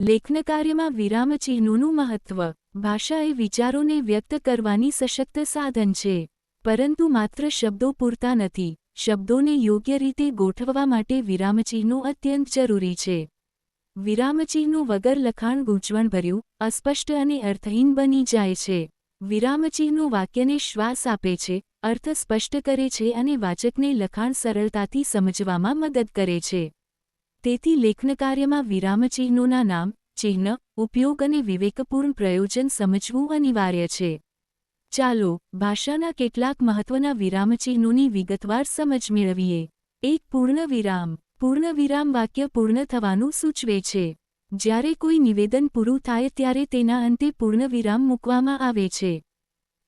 લેખનકાર્યમાં વિરામચિહ્નોનું મહત્વ ભાષા એ વિચારોને વ્યક્ત કરવાની સશક્ત સાધન છે. પરંતુ માત્ર શબ્દો પૂરતા નથી, શબ્દોને યોગ્ય રીતે ગોઠવવા માટે વિરામચિહ્નો અત્યંત જરૂરી છે. વિરામચિહ્નો વગર લખાણ ગૂંચવણભર્યું, અસ્પષ્ટ અને અર્થહીન બની જાય છે. વિરામચિહ્નો વાક્યને શ્વાસ આપે છે, અર્થ સ્પષ્ટ કરે છે અને વાચકને લખાણ સરળતાથી સમજવામાં મદદ કરે છે. તેથી લેખનકાર્યમાં વિરામચિહ્નોના નામ, ચિહ્ન, ઉપયોગ અને વિવેકપૂર્ણ પ્રયોજન સમજવું અનિવાર્ય છે. ચાલો, ભાષાના કેટલાક મહત્વના વિરામચિહ્નોની વિગતવાર સમજ મેળવીએ. એક પૂર્ણ વિરામ. પૂર્ણ વિરામ વાક્ય પૂર્ણ થવાનું સૂચવે છે. જ્યારે કોઈ નિવેદન પૂરું થાય ત્યારે તેના અંતે પૂર્ણ વિરામ મૂકવામાં આવે છે.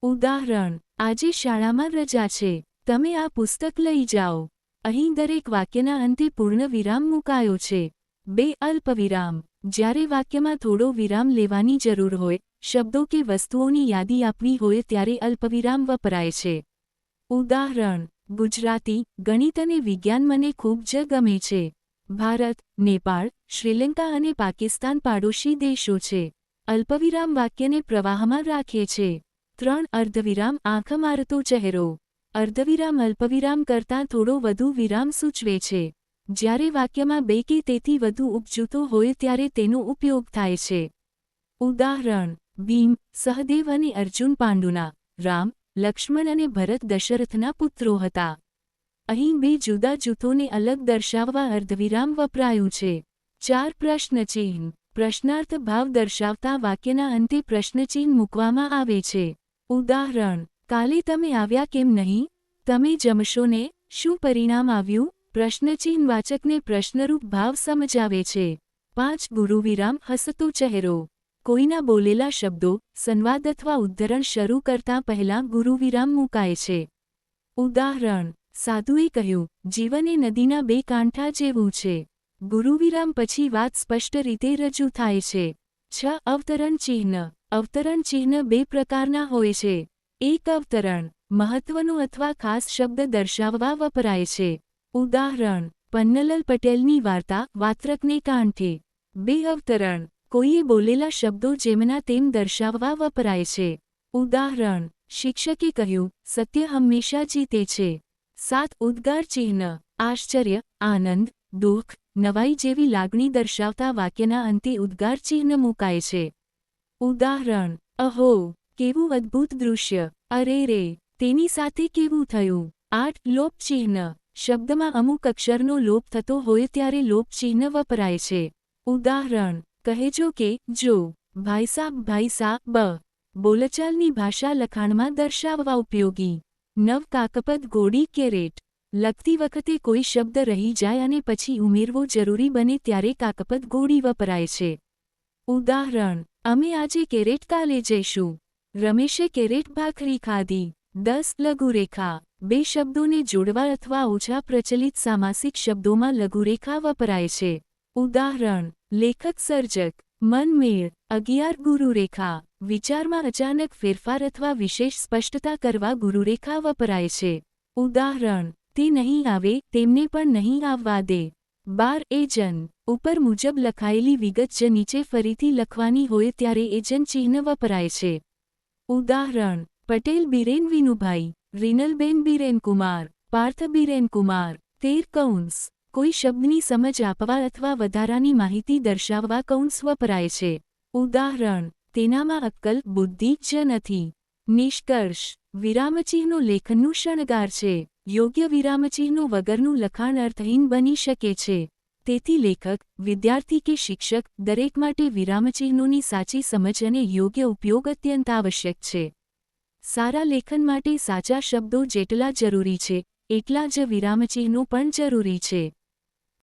ઉદાહરણ. આજે શાળામાં રજા છે. તમે આ પુસ્તક લઈ જાઓ. અહીં દરેક વાક્યના અંતે પૂર્ણ વિરામ મુકાયો છે. બે અલ્પવિરામ જ્યારે વાક્યમાં થોડો વિરામ લેવાની જરૂર હોય, શબ્દો કે વસ્તુઓની યાદી આપવી હોય ત્યારે અલ્પવિરામ વપરાય છે. ઉદાહરણ. ગુજરાતી, ગણિત અને વિજ્ઞાન મને ખૂબ જ ગમે છે. ભારત, નેપાળ, શ્રીલંકા અને પાકિસ્તાન પાડોશી દેશો છે. અલ્પવિરામ વાક્યને પ્રવાહમાં રાખે છે. ત્રણ અર્ધવિરામ આંખ મારતો ચહેરો. અર્ધવિરામ અલ્પવિરામ કરતાં થોડો વધુ વિરામ સૂચવે છે. જ્યારે વાક્યમાં બે કે તેથી વધુ ઉપજૂથો હોય ત્યારે તેનો ઉપયોગ થાય છે. ઉદાહરણ, ભીમ, સહદેવ અને અર્જુન પાંડુના, રામ, લક્ષ્મણ અને ભરત દશરથના પુત્રો હતા. અહીં બે જુદા જૂથોને અલગ દર્શાવવા અર્ધવિરામ વપરાયું છે. ચાર પ્રશ્નચિહ્ન પ્રશ્નાર્થ ભાવ દર્શાવતા વાક્યના અંતે પ્રશ્નચિહ્ન મૂકવામાં આવે છે. ઉદાહરણ કાલે તમે આવ્યા કેમ નહીં? તમે જમશો ને? શું પરિણામ આવ્યું? પ્રશ્નચિહ્ન વાચકને પ્રશ્નરૂપ ભાવ સમજાવે છે. પાંચ ગુરુવિરામ હસતો ચહેરો. કોઈના બોલેલા શબ્દો, સંવાદ અથવા ઉદ્ધરણ શરૂ કરતા પહેલાં ગુરુવિરામ મુકાય છે. ઉદાહરણ, સાધુએ કહ્યું, જીવન એ નદીના બે કાંઠા જેવું છે. ગુરુવિરામ પછી વાત સ્પષ્ટ રીતે રજૂ થાય છે. છ, અવતરણ ચિહ્ન. અવતરણ ચિહ્ન બે પ્રકારના હોય છે. એક અવતરણ મહત્વનું અથવા ખાસ શબ્દ દર્શાવવા વપરાય છે. ઉદાહરણ, પન્નલલ પટેલની વાર્તા, વાત્રકને કાંઠે. બે અવતરણ કોઈએ બોલેલા શબ્દો જેમના તેમ દર્શાવવા વપરાય છે. ઉદાહરણ, શિક્ષકે કહ્યું, સત્ય હંમેશા જીતે છે. સાત, ઉદ્ગાર ચિહ્ન, આશ્ચર્ય, આનંદ, દુઃખ, નવાઈ જેવી લાગણી દર્શાવતા વાક્યના અંતે ઉદ્ગાર ચિહ્ન મુકાય છે. ઉદાહરણ, અહો કેવું અદ્ભુત દૃશ્ય. અરે રે, તેની સાથે કેવું થયું? આઠ લોપ ચિહ્ન શબ્દમાં અમુક અક્ષરનો લોપ થતો હોય ત્યારે લોપ ચિહ્ન વપરાય છે. ઉદાહરણ કહેજો કે, જો. ભાઈ ભાઈસા બ. બોલચાલની ભાષા લખાણમાં દર્શાવવા ઉપયોગી. નવ, કાકપદ ગોડી કેરેટ. લખતી વખતે કોઈ શબ્દ રહી જાય અને પછી ઉમેરવો જરૂરી બને ત્યારે કાકપદ, ગોળી વપરાય છે. ઉદાહરણ, અમે આજે કેરેટ કાલે જઈશું. રમેશે કેરેટ ભાખરી ખાધી. દસ લઘુરેખા. બે શબ્દોને જોડવા અથવા ઓછા પ્રચલિત સામાસિક શબ્દોમાં લઘુરેખા વપરાય છે. ઉદાહરણ. લેખક સર્જક. મનમેળ. અગિયાર ગુરુરેખા. વિચારમાં અચાનક ફેરફાર અથવા વિશેષ સ્પષ્ટતા કરવા ગુરુરેખા વપરાય છે. ઉદાહરણ. તે નહીં આવે, તેમને પણ નહીં આવવા દે. બાર એજન. ઉપર મુજબ લખાયેલી વિગત જ નીચે ફરીથી લખવાની હોય ત્યારે એજન ચિહ્ન વપરાય છે. ઉદાહરણ, પટેલ બિરેન વિનુભાઈ, રિનલબેન બિરેનકુમાર પાર્થ બિરેનકુમાર તેર કૌંસ. કોઈ શબ્દની સમજ આપવા અથવા વધારાની માહિતી દર્શાવવા કૌંસ વપરાય છે. ઉદાહરણ, તેનામાં અક્કલ, બુદ્ધિ જ નથી. નિષ્કર્ષ, વિરામચિહ્નો લેખનનું શણગાર છે. યોગ્ય વિરામચિહ્નો વગરનું લખાણ અર્થહીન બની શકે છે. તેથી લેખક, વિદ્યાર્થી કે શિક્ષક, દરેક માટે વિરામચિહ્નોની સાચી સમજ અને યોગ્ય ઉપયોગ અત્યંત આવશ્યક છે. સારા લેખન માટે સાચા શબ્દો જેટલા જરૂરી છે, એટલા જ વિરામચિહ્નો પણ જરૂરી છે.